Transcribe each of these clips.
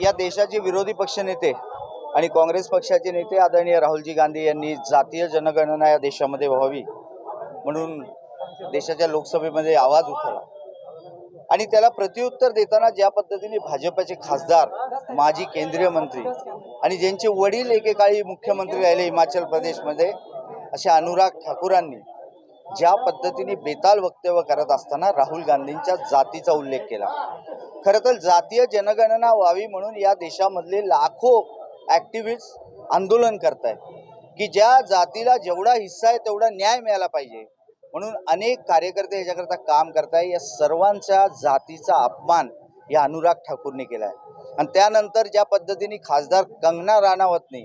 या देशाचे विरोधी पक्षनेते आणि काँग्रेस पक्षाचे नेते आदरणीय राहुलजी गांधी यांनी जातीय जनगणना या देशामध्ये व्हावी म्हणून देशाच्या लोकसभेमध्ये आवाज उठवला. आणि त्याला प्रत्युत्तर देताना ज्या पद्धतीने भाजपचे खासदार माजी केंद्रीय मंत्री आणि ज्यांचे वडील एकेकाळी मुख्यमंत्री राहिले हिमाचल प्रदेशमध्ये अशा अनुराग ठाकूरांनी ज्या पद्धतीने बेताल वक्तव्य करत असताना राहुल गांधींच्या जातीचा उल्लेख केला. खरं तर जातीय जनगणना व्हावी म्हणून या देशामधले लाखो ॲक्टिव्हिस्ट आंदोलन करत आहेत की ज्या जातीला जेवढा हिस्सा आहे तेवढा न्याय मिळाला पाहिजे म्हणून अनेक कार्यकर्ते याच्याकरता काम करत आहे या सर्वांच्या जातीचा अपमान या अनुराग ठाकूरने केला आहे आणि त्यानंतर ज्या पद्धतीने खासदार कंगना राणावतने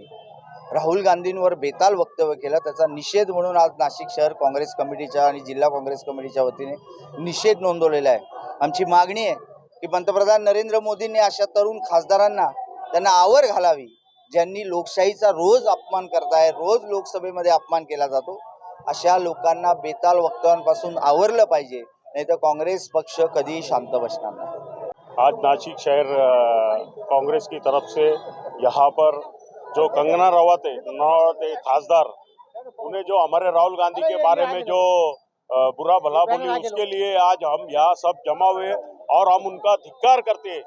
राहुल गांधींवर बेताल वक्तव्य केलं त्याचा निषेध म्हणून आज नाशिक शहर काँग्रेस कमिटीच्या आणि जिल्हा काँग्रेस कमिटीच्या वतीने निषेध नोंदवलेला आहे. आमची मागणी आहे की पंतप्रधान नरेंद्र मोदींनी अशा तरुण खासदारांना त्यांना आवर घालावी ज्यांनी लोकशाहीचा रोज अपमान करताय रोज लोकसभेमध्ये अपमान केला जातो अशा लोकांना बेताल वक्तव्यांपासून आवरलं पाहिजे नाही तर काँग्रेस पक्ष कधीही शांत बसणार नाही. आज नासिक शहर काँग्रेस कांग्रेस की तरफ से यहाँ पर जो कंगना रावत है नौत खासदार, उन्हें जो हमारे राहुल गांधी के बारे में जो बुरा भला बोली, उसके लिए आज हम यहाँ सब जमा हुए और हम उनका धिक्कार करते हैं।